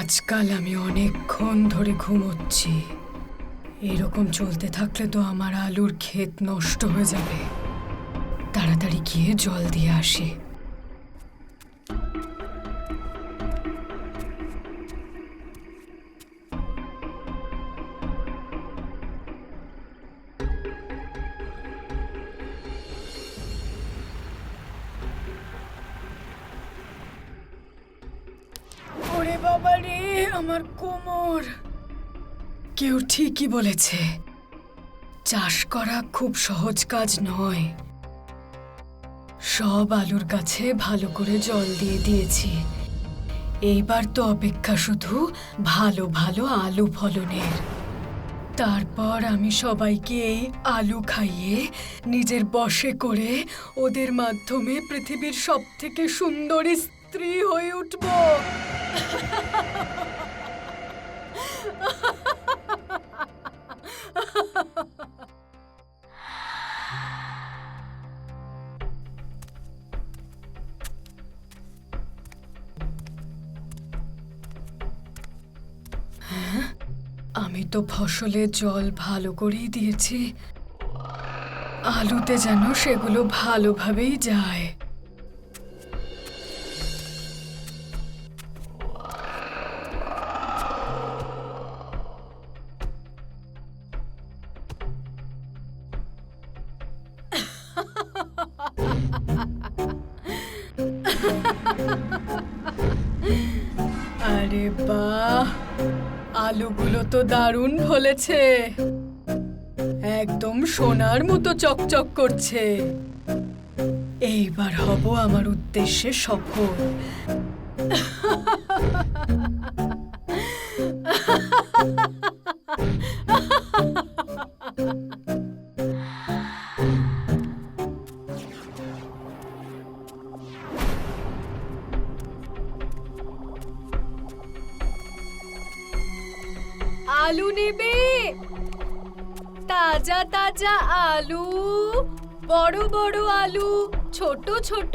আজকাল আমি অনেকক্ষণ ধরে ঘুমোচ্ছি। এরকম চলতে থাকলে তো আমার আলুর ক্ষেত নষ্ট হয়ে যাবে। তাড়াতাড়ি গিয়ে জল দিয়ে আসি। ঠিকই বলেছে। চাষ করা খুব সহজ কাজ নয়। সব আলুর গাছে ভালো করে জল দিয়ে দিয়েছি। এইবার তো অপেক্ষা শুধু ভালো ভালো আলু ফলনের। তারপর আমি সবাইকে এই আলু খাইয়ে নিজের বসে করে ওদের মাধ্যমে পৃথিবীর সব থেকে সুন্দরী স্ত্রী হয়ে উঠবো। ফসলে জল ভালো করেই দিয়েছি। আলুতে যেন সেগুলো ভালোভাবেই যায়। দারুণ ফলেছে একদম সোনার মতো চকচক করছে। এইবার হব আমার উদ্দেশ্যে সফল আলু নেবে? তাজা তাজা আলু বড় বড় আলু ছোট ছোট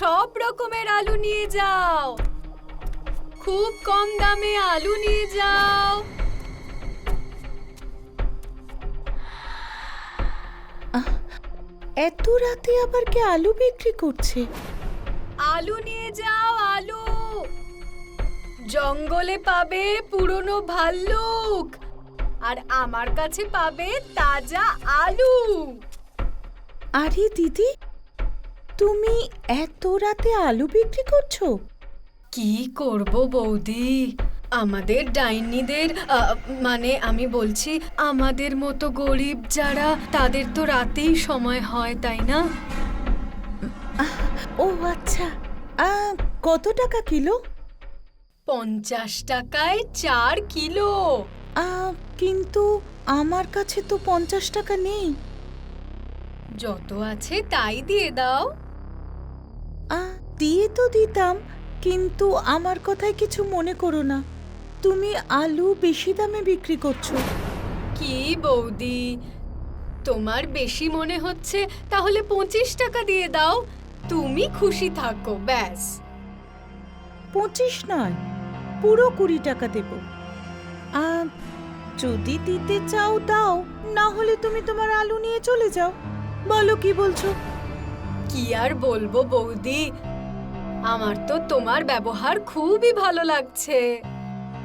সব রকমের আলু নিয়ে যাও। খুব কম দামে আলু নিয়ে যাও। এত রাতে আবার কে আলু বিক্রি করছে? আলু নিয়ে যাও জঙ্গলে পাবে পুরনো ভাল্লুক। আর আমার কাছে পাবে তাজা আলু। আরে দিদি তুমি এত রাতে আলু বিক্রি করছ? কি করব বৌদি? আমাদের ডাইনিদের মানে আমি বলছি আমাদের মতো গরিব যারা তাদের তো রাতেই সময় হয় তাই না? ও আচ্ছা। কত টাকা কিলো? পঞ্চাশ টাকায় চার কিলো। কিন্তু আমার কাছে তো পঞ্চাশ টাকা নেই। যত আছে তাই দিয়ে দাও। দিয়ে তো দিতাম কিন্তু আমার কথায় কিছু মনে করো না। তুমি আলু বেশি দামে বিক্রি করছ। কি বৌদি? তোমার বেশি মনে হচ্ছে তাহলে পঁচিশ টাকা দিয়ে দাও। তুমি খুশি থাকো ব্যাস। পঁচিশ নয় পুরো কুড়ি টাকা দেব। যদি দিতে চাও দাও না হলে তুমি তোমার আলু নিয়ে চলে যাও। বলো কি বলছো? কি আর বলব বৌদি? আমার তো তোমার ব্যবহার খুবই ভালো লাগছে।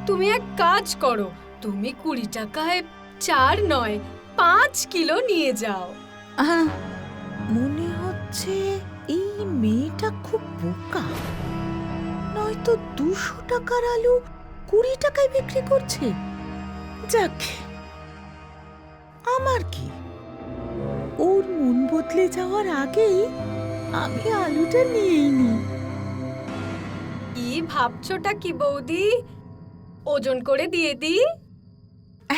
তুমি এক কাজ করো তুমি কুড়ি টাকায় চার নয় পাঁচ কিলো নিয়ে যাও। মনে হচ্ছে এই মেয়েটা খুব বোকা। নয়তো দুশো টাকার আলু কুড়ি টাকায় বিক্রি করছে। যাক আমার কি? ওর মন বদলে যাওয়ার আগেই আমি আলুটা নিয়েই নি কি ভাবছোটা কি বৌদি? ওজন করে দিয়ে দিই?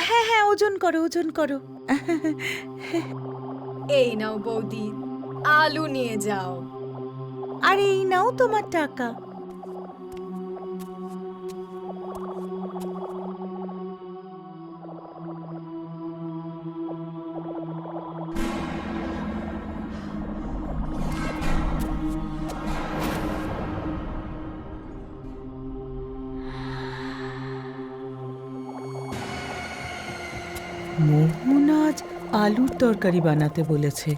হ্যাঁ হ্যাঁ ওজন করো ওজন করো। এই নাও বৌদি আলু নিয়ে যাও। আর এই নাও তোমার টাকা। তরকারি বানাতে বলেছে।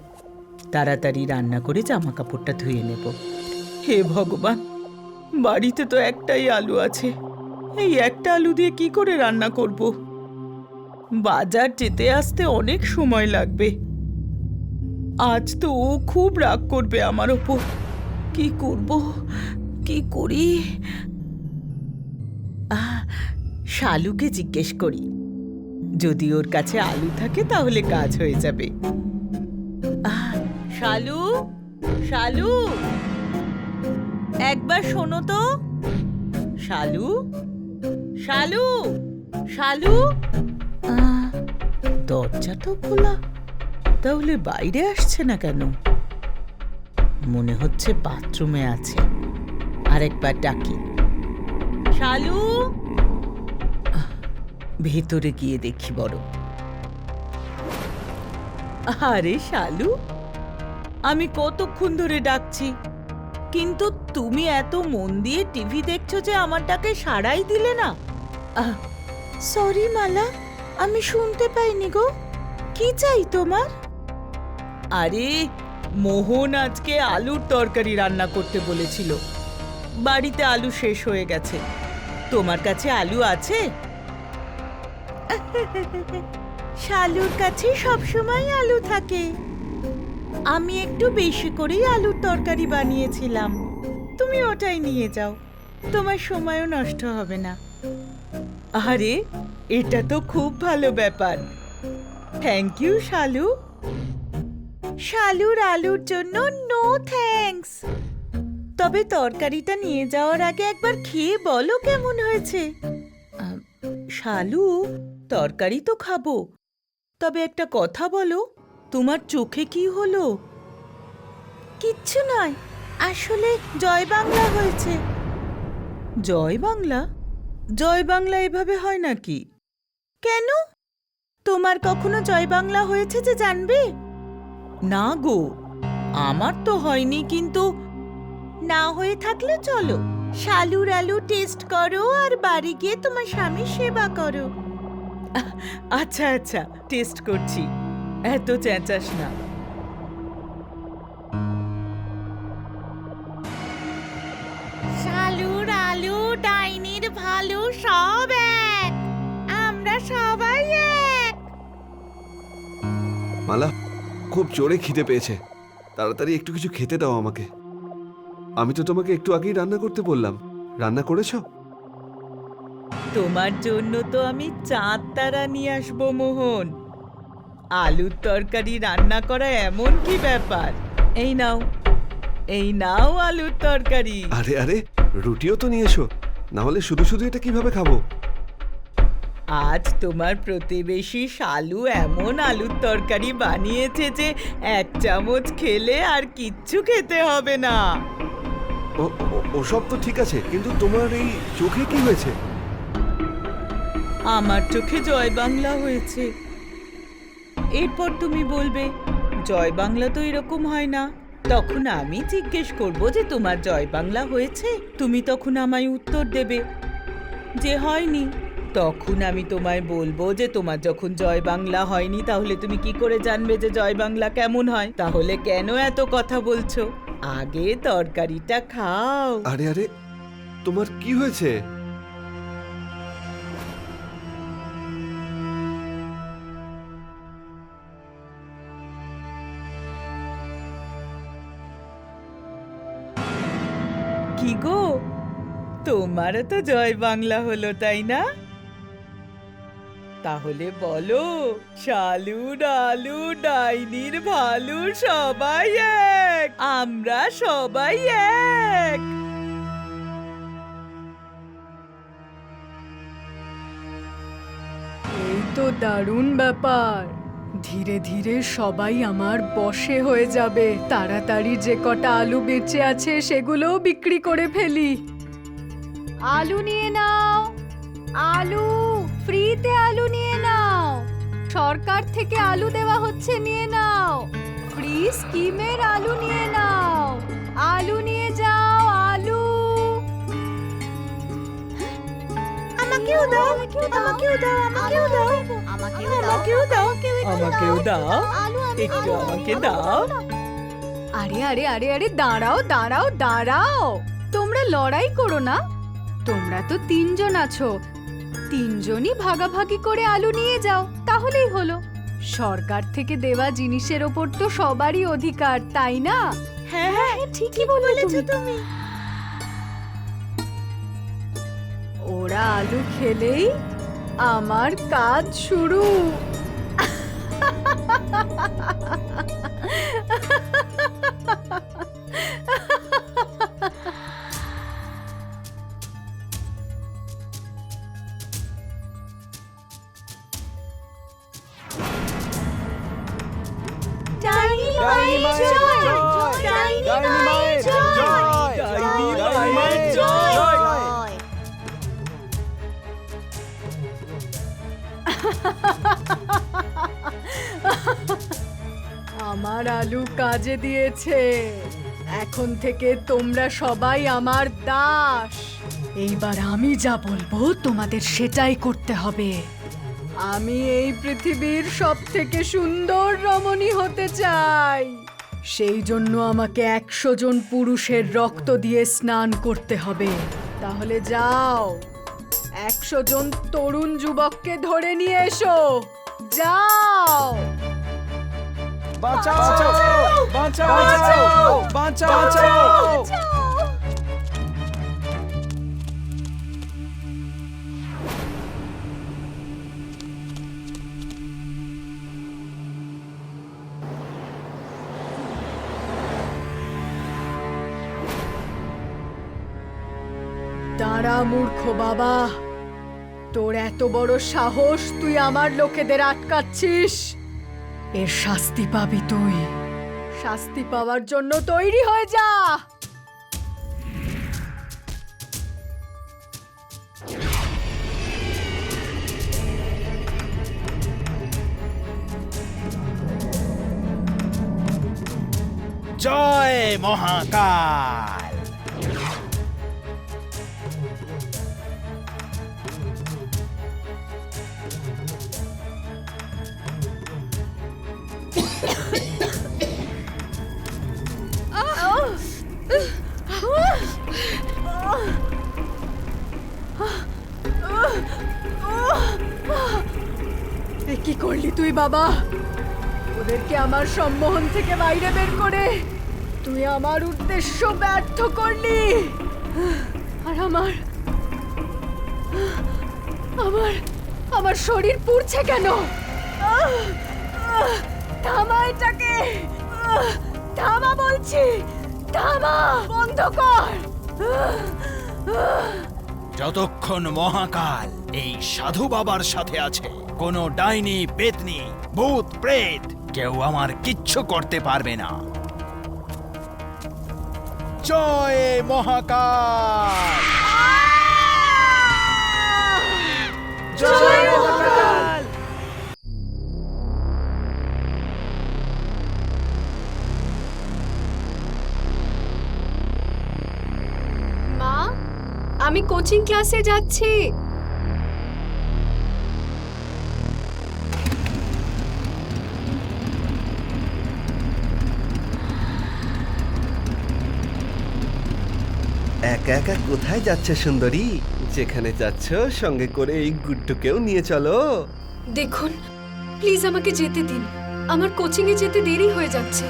তাড়াতাড়ি রান্না করে জামা কাপড়টা ধুয়ে নেব। হে ভগবান, বাড়িতে তো একটাই আলু আছে। এই একটা আলু দিয়ে কি করে রান্না করব? বাজার যেতে আসতে অনেক সময় লাগবে। আজ তো ও খুব রাগ করবে আমার ওপর। কি করব? কি করি? শালুকে জিজ্ঞেস করি। যদি ওর কাছে আলু থাকে, তাহলে কাজ হয়ে যাবে। শালু? শালু? একবার শোনো তো। শালু? শালু? শালু? দরজা তো খোলা। তাহলে বাইরে আসছে না কেন? মনে হচ্ছে বাথরুমে আছে। আরেকবার ডাকি। শালু? ভেতরে গিয়ে দেখি বড় আরে শালু, আমি কতক্ষণ ধরে ডাকছি, কিন্তু তুমি এত মন দিয়ে টিভি দেখছ যে আমার ডাকে সাড়াই দিলে না? সরি মালা, আমি শুনতে পাইনি গো, কি চাই তোমার? আরে, মোহন আজকে আলুর তরকারি রান্না করতে বলেছিল, বাড়িতে আলু শেষ হয়ে গেছে, তোমার কাছে আলু আছে? শালুর কাছে সবসময় আলু থাকে। আমি একটু বেশি করেই আলুর তরকারি বানিয়েছিলাম। তুমি ওটাই নিয়ে যাও। তোমার সময়ও নষ্ট হবে না। আরে, এটা তো খুব ভালো ব্যাপার। থ্যাংক ইউ শালু। শালুর আলুর জন্য নো থ্যাঙ্কস তবে তরকারিটা নিয়ে যাওয়ার আগে একবার খেয়ে বলো কেমন হয়েছে। শালু তরকারি তো খাব। তবে একটা কথা বলো, তোমার চোখে কি হলো? কিচ্ছু নয় আসলে জয় বাংলা হয়েছে। জয় বাংলা? জয় বাংলা এভাবে হয় নাকি? কেন? তোমার কখনো জয় বাংলা হয়েছে যে জানবে? না গো, আমার তো হয়নি, কিন্তু না হয়ে থাকলে চলো শালুর আলু টেস্ট করো আর বাড়ি গিয়ে তোমার স্বামীর সেবা করো। আচ্ছা আচ্ছা টেস্ট করছি। এত চেঁচাস না। শালুর আলু ডাইনির ভালু সব এক। আমরা সবাই এক। মালা খুব জোরে খিদে পেয়েছে। তাড়াতাড়ি একটু কিছু খেতে দাও আমাকে। আমি তো তোমাকে একটু আগেই রান্না করতে বললাম। রান্না করেছ? তোমার জন্য তো আমি চাঁদ তারা নিয়ে আসব মোহন। আলুর তরকারি রান্না করা এমন কি ব্যাপার? এই নাও এই নাও আলুর তরকারি। আরে আরে রুটিও তো নিয়ে এসো। না হলে শুধু শুধু এটা কীভাবে খাব? আজ তোমার প্রতিবেশী শালু এমন আলুর তরকারি বানিয়েছে যে এক চামচ খেলে আর কিচ্ছু খেতে হবে না। ও- ও- ওসব তো ঠিক আছে কিন্তু তোমার এই চোখে কি হয়েছে? আমার চোখে জয় বাংলা হয়েছে। এরপর তুমি বলবে, জয় বাংলা তো এরকম হয় না। তখন আমি জিজ্ঞেস করব যে, তোমার জয় বাংলা হয়েছে? তুমি তখন আমায় উত্তর দেবে, যে হয়নি। তখন আমি তোমায় বলব যে, তোমার যখন জয় বাংলা হয়নি, তাহলে তুমি কি করে জানবে যে, জয় বাংলা কেমন হয়? তাহলে কেন এত কথা বলছো? আগে তরকারিটা খাও। আরে আরে, তোমার কি হয়েছে? কি গো? তোমারও তো জয় বাংলা হলো, তাই না? তাহলে বলো, শালু, ডালু, ডাইনির ভালু সবাই এক, আমরা সবাই এক। এই তো দারুণ ব্যাপার। ধীরে ধীরে সবাই আমার বসে হয়ে যাবে। তাড়াতাড়ি যে কটা আলু বেঁচে আছে সেগুলোও বিক্রি করে ফেলি। আলু নিয়ে নাও। আলু, ফ্রিতে আলু নিয়ে নাও। সরকার থেকে আলু দেওয়া হচ্ছে, নিয়ে নাও। ফ্রি স্কিমের আলু নিয়ে নাও। আলু নিয়ে যাও, আলু। আমাকে আমাকেও দাও আমাকেও দাও। আমাকেও দাও। আমাকেও দাও। আমাকেও দাও। একটু আমাকে দাও। আরে আরে আরে আরে দাঁড়াও দাঁড়াও দাঁড়াও। তোমরা লড়াই করো না। তোমরা তো তিনজন আছো। তিনজনই ভাগাভাগি করে আলু নিয়ে যাও। তাহলেই হলো। সরকার থেকে দেওয়া জিনিসের ওপর তো সবারই অধিকার তাই না? হ্যাঁ হ্যাঁ ঠিকই বলেছ তুমি। ওরা আলু খেলেই আমার কাজ শুরু। ডাইনি মায়ের জয়! আমার আলু কাজে দিয়েছে। এখন থেকে তোমরা সবাই আমার দাস। এইবার আমি যা বলব, তোমাদের সেটাই করতে হবে। আমি এই পৃথিবীর সব থেকে সুন্দর রমণী হতে চাই। সেই জন্য আমাকে একশো জন পুরুষের রক্ত দিয়ে স্নান করতে হবে। তাহলে যাও। একশো জন তরুণ যুবককে ধরে নিয়ে এসো। যাও। বাঁচাও। বাঁচাও। বাঁচাও। বাঁচাও। দাঁড়া মূর্খ বাবা। তোর এত বড় সাহস তুই আমার লোকেদের আটকাচ্ছিস? এর শাস্তি পাবি তুই। শাস্তি পাওয়ার জন্য তৈরি হয়ে যা! জয় মহাকাল! বাবা ওদেরকে আমার সম্মোহন থেকে বাইরে বের করে তুই আমার উদ্দেশ্য ব্যর্থ করলি আর আমার আমার আমার শরীর পুড়ছে কেন! থামা এটাকে! থামা বলছি থামা, বন্ধ কর! যতক্ষণ মহাকাল এই সাধু বাবার সাথে আছে কোনো ডাইনি, পেতনি, ভূত, প্রেত কেউ আমার কিচ্ছু করতে পারবে না। জয় মহাকাল! মা, আমি কোচিং ক্লাসে যাচ্ছি। একা একা কোথায় যাচ্ছে সুন্দরী? যেখানে যাচ্ছ সঙ্গে করে এই গুড্ডুকেও নিয়ে চলো। দেখুন প্লিজ আমাকে যেতে দিন। আমার কোচিং এ যেতে দেরি হয়ে যাচ্ছে।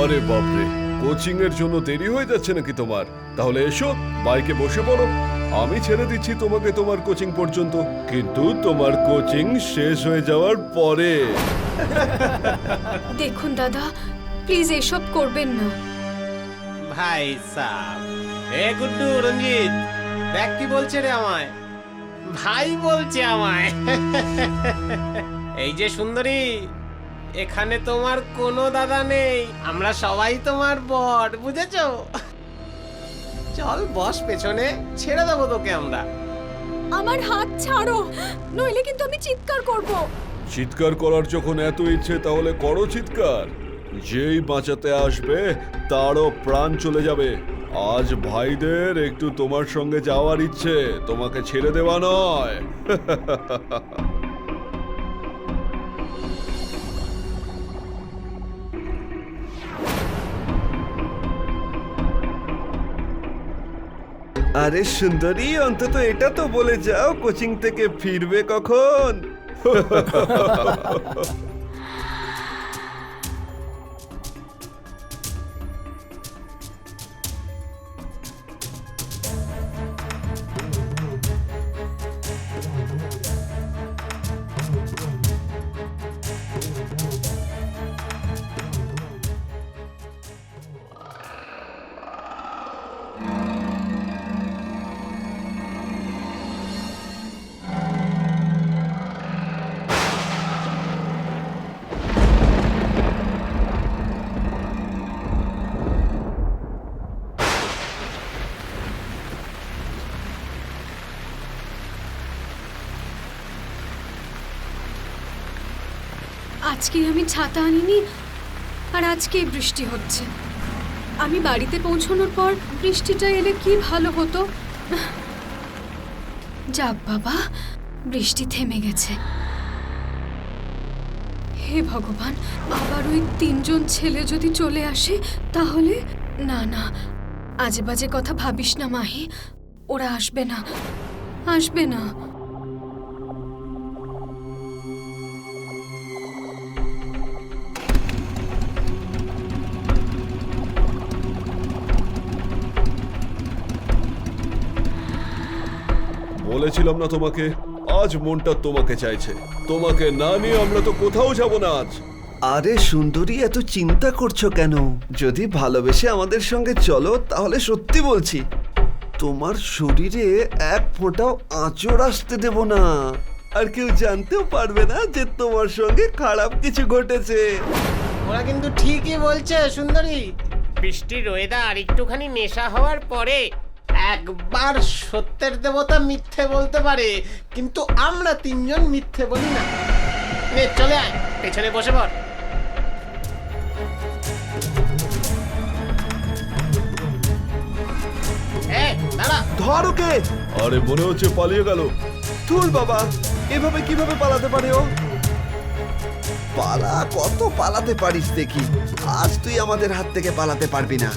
আরে বাপরে কোচিং এর জন্য দেরি হয়ে যাচ্ছে নাকি তোমার? তাহলে এসো বাইকে বসে পড়ো। আমি ছেড়ে দিচ্ছি তোমাকে তোমার কোচিং পর্যন্ত কিন্তু তোমার কোচিং শেষ হয়ে যাওয়ার পরে। দেখুন দাদা প্লিজ এসব করবেন না। ভাই সাহ এ গুড্ডু রঞ্জিত দেখ কি বলছে রে আমায়। ভাই বলছে আমায়। এই যে সুন্দরী এখানে তোমার কোনো দাদা নেই আমরা সবাই তোমার বট বুঝেছ? চল বস পেছনে ছেড়ে দেবো তোকে আমরা। আমার হাত ছাড়ো নইলে কিন্তু আমি চিৎকার করব। চিৎকার করার যখন এত ইচ্ছে তাহলে করো চিৎকার। যেই বাঁচাতে আসবে, তারও প্রাণ চলে যাবে। আজ ভাইদের একটু তোমার সঙ্গে যাওয়ার ইচ্ছে, তোমাকে ছেড়ে দেওয়া নয়। আরে সুন্দরী, অন্তত এটা তো বলে যাও, কোচিং থেকে ফিরবে কখন? আজকে আমি ছাতা আনিনি আর আজকেই বৃষ্টি হচ্ছে। আমি বাড়িতে পৌঁছানোর পর বৃষ্টিটা এলে কি ভালো হতো? যাক বাবা, বৃষ্টি থেমে গেছে। হে ভগবান, আবার ওই তিনজন ছেলে যদি চলে আসে, তাহলে? না না, আজে বাজে কথা ভাবিস না মাহি, ওরা আসবে না আসবে না। বলেছিলাম না তোমাকে? আজ মনটা তোমাকে চাইছে। তোমাকে না নিয়ে আমরা তো কোথাও যাব না আজ। আরে সুন্দরী এত চিন্তা করছ কেন? যদি ভালোবেসে আমাদের সঙ্গে চলো তাহলে সত্যি বলছি তোমার শরীরে এক ফোঁটাও আঁচড় আসতে দেব না। আর কেউ জানতেও পারবে না যে তোমার সঙ্গে খারাপ কিছু ঘটেছে। ওরা কিন্তু ঠিকই বলছে সুন্দরী। বৃষ্টির ওয়েদার একটুখানি নেশা হওয়ার পরে একবার সত্যের দেবতা মিথ্যে বলতে পারে কিন্তু আমরা তিনজন মিথ্যে বলি না। নে চলে আয় পেছনে বসে পড়। ধর ওকে। আরে মনে হচ্ছে পালিয়ে গেল। ধুর বাবা এভাবে কীভাবে পালাতে পারে ও? পালা কত পালাতে পারিস দেখি। আজ তুই আমাদের হাত থেকে পালাতে পারবি না।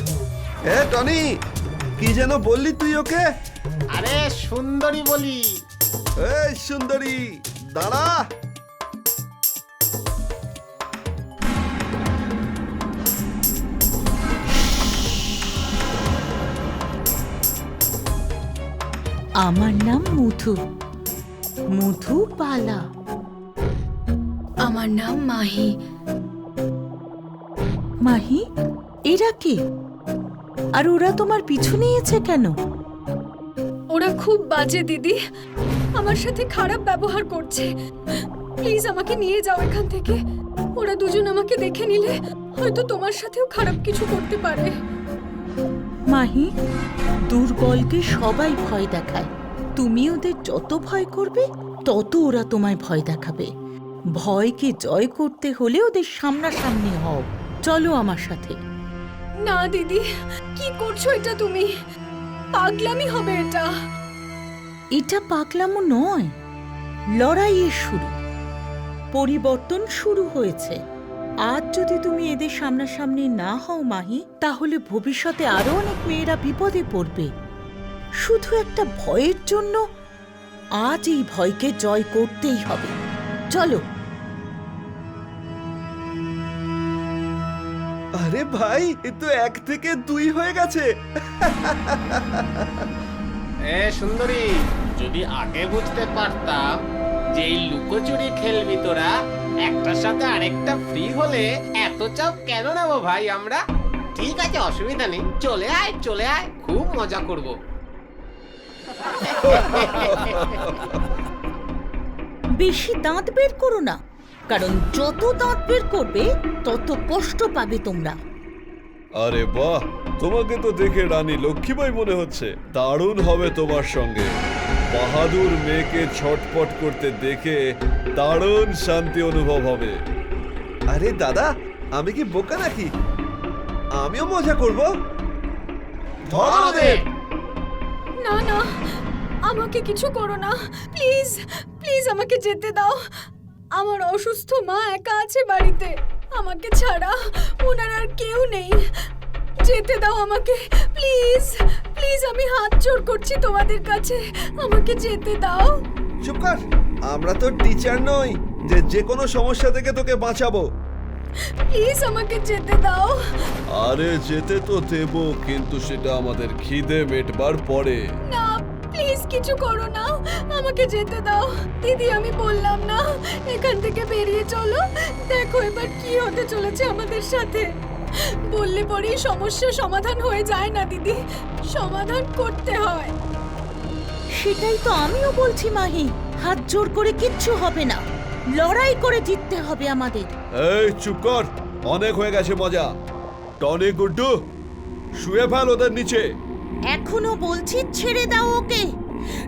এ টনি কি যেন বললি তুই ওকে? আরে সুন্দরী বলি। এই সুন্দরী দাঁড়া। আমার নাম মধু। মধু পালা। আমার নাম মাহি। মাহি এরা কে? আর ওরা তোমার পিছু নিয়েছে কেন? ওরা খুব বাজে দিদি। আমার সাথে খারাপ ব্যবহার করছে। প্লিজ আমাকে নিয়ে যাও এখান থেকে। ওরা দুজন আমাকে দেখে নিলে হয়তো তোমার সাথেও খারাপ কিছু করতে পারে। মাহি দুর্বলকে সবাই ভয় দেখায়। তুমি ওদের যত ভয় করবে তত ওরা তোমায় ভয় দেখাবে। ভয়কে জয় করতে হলে ওদের সামনাসামনি হও। চলো আমার সাথে। না, দিদি। কি করছ এটা তুমি? পাগলামি হবে এটা। এটা পাগলামো নয়। লড়াইয়ের শুরু। পরিবর্তন শুরু হয়েছে। আজ যদি তুমি এদের সামনাসামনি না হও মাহি, তাহলে ভবিষ্যতে আরও অনেক মেয়েরা বিপদে পড়বে। শুধু একটা ভয়ের জন্য আজ এই ভয়কে জয় করতেই হবে। চলো আরে ভাই এ তো এক থেকে দুই হয়ে গেছে। এ সুন্দরী যদি আগে বুঝতে পারতাম যে এই লুকোচুরি খেলবি তোরা একটার সাথে আরেকটা ফ্রি হলে এত চাপ কেন নেব ভাই আমরা? ঠিক আছে অসুবিধা নেই। চলে আয় চলে আয় খুব মজা করব। বেশি দাঁত বের করো না। কারণ যত দাঁত বের করবে তত কষ্ট পাবে তোমরা। আরে বাহ তোমাকে তো দেখে রানী লক্ষ্মীবাই মনে হচ্ছে। দারুণ হবে তোমার সঙ্গে। বাহাদুর মেয়েকে ছটপট করতে দেখে দারুণ শান্তি অনুভব হবে। আরে দাদা আমি কি বোকা নাকি? আমিও মজা করব? না না আমাকে কিছু করো না। প্লিজ প্লিজ আমাকে যেতে দাও। আমার অসুস্থ মা একা আছে বাড়িতে। আমাকে ছাড়া ওনার আর কেউ নেই। যেতে দাও আমাকে প্লিজ প্লিজ আমি হাত জোর করছি তোমাদের কাছে। আমাকে যেতে দাও। চুপ কর আমরা তো টিচার নই যে যে কোনো সমস্যা থেকে তোকে বাঁচাবো। প্লিজ আমাকে যেতে দাও। আরে যেতে তো দেব কিন্তু সেটা আমাদের খিদে মেটবার পরে। না প্লিজ কিছু করো না। আমাকে যেতে দাও। দিদি আমি বললাম না। এখান থেকে বেরিয়ে চলো। দেখো এবার কি হতে চলেছে আমাদের সাথে। বললে পরেই সমস্যা সমাধান হয়ে যায় না দিদি। সমাধান করতে হয়। সেটাই তো আমিও বলছি মাহি। হাত জোর করে কিচ্ছু হবে না। লড়াই করে জিততে হবে আমাদের। এই চুপ কর। অনেক হয়ে গেছে মজা। টনি গুড্ডু শুয়ে ফেল ওদের নিচে। এখনও বলছি ছেড়ে দাও ওকে।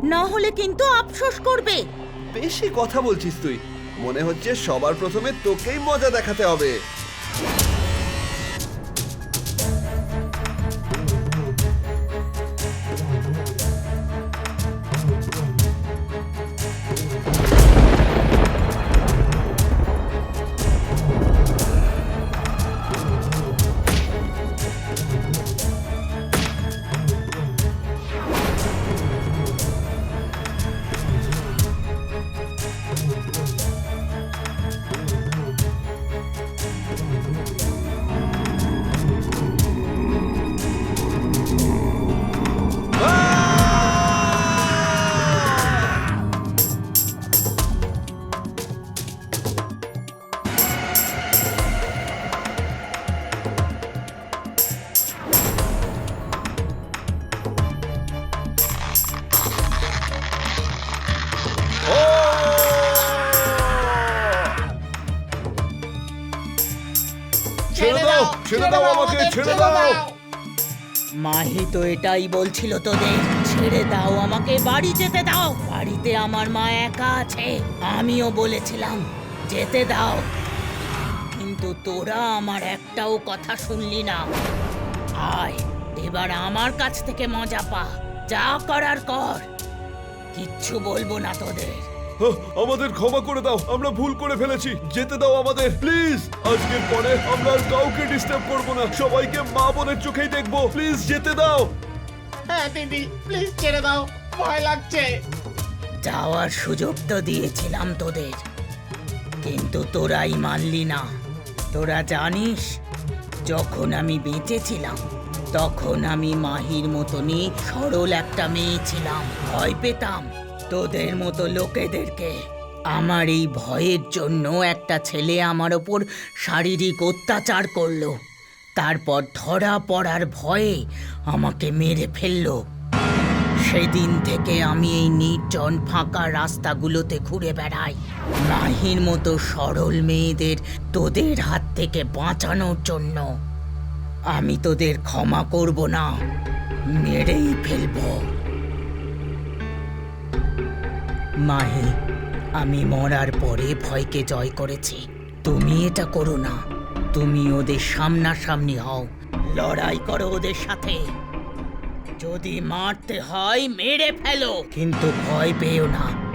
না হলে কিন্তু আফসোস করবে। বেশি কথা বলছিস তুই। মনে হচ্ছে সবার প্রথমে তোকেই মজা দেখাতে হবে। এটাই বলছিল তোদের। ছেড়ে দাও আমাকে, বাড়ি যেতে দাও। বাড়িতে আমার মা একা আছে, আমিও বলেছিলাম, যেতে দাও। কিন্তু তোরা আমার একটাও কথা শুনলি না। আয়, এবার আমার কাছ থেকে মজা পা, যা করার কর। কিচ্ছু বলব না তোদের। আমাদের ক্ষমা করে দাও আমরা ভুল করে ফেলেছি। যেতে দাও আমাদের। প্লিজ আজকের পরে আমরা আর কাউকে ডিস্টার্ব করব না। সবাইকে মা বোনের চোখেই দেখব। প্লিজ যেতে দাও। হ্যাঁ দিদি প্লিজ ছেড়ে দাও। ভয় লাগছে। যাওয়ার সুযোগ তো দিয়েছিলাম তোদের। কিন্তু তোরাই মানলি না। তোরা জানিস যখন আমি বেঁচে ছিলাম তখন আমি মাহির মতনই সরল একটা মেয়ে ছিলাম। ভয় পেতাম। তোদের মতো লোকেদেরকে। আমার এই ভয়ের জন্য একটা ছেলে আমার ওপর শারীরিক অত্যাচার করল। তারপর ধরা পড়ার ভয়ে আমাকে মেরে ফেলল। সেদিন থেকে আমি এই নির্জন ফাঁকা রাস্তাগুলোতে ঘুরে বেড়াই। মাহির মতো সরল মেয়েদের তোদের হাত থেকে বাঁচানোর জন্য। আমি তোদের ক্ষমা করব না, মেরেই ফেলব। মাহি, আমি মরার পরে ভয়কে জয় করেছি। তুমি এটা করো না। তুমি ওদের সামনাসামনি হও। লড়াই করো ওদের সাথে। যদি মারতে হয়, মেরে ফেলো। কিন্তু ভয় পেও না।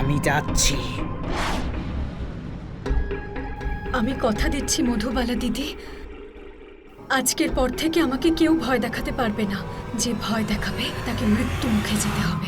আমি যাচ্ছি। আমি কথা দিচ্ছি, মধুবালা দিদি। আজকের পর থেকে আমাকে কেউ ভয় দেখাতে পারবে না। যে ভয় দেখাবে, তাকে মৃত্যু মুখে যেতে হবে।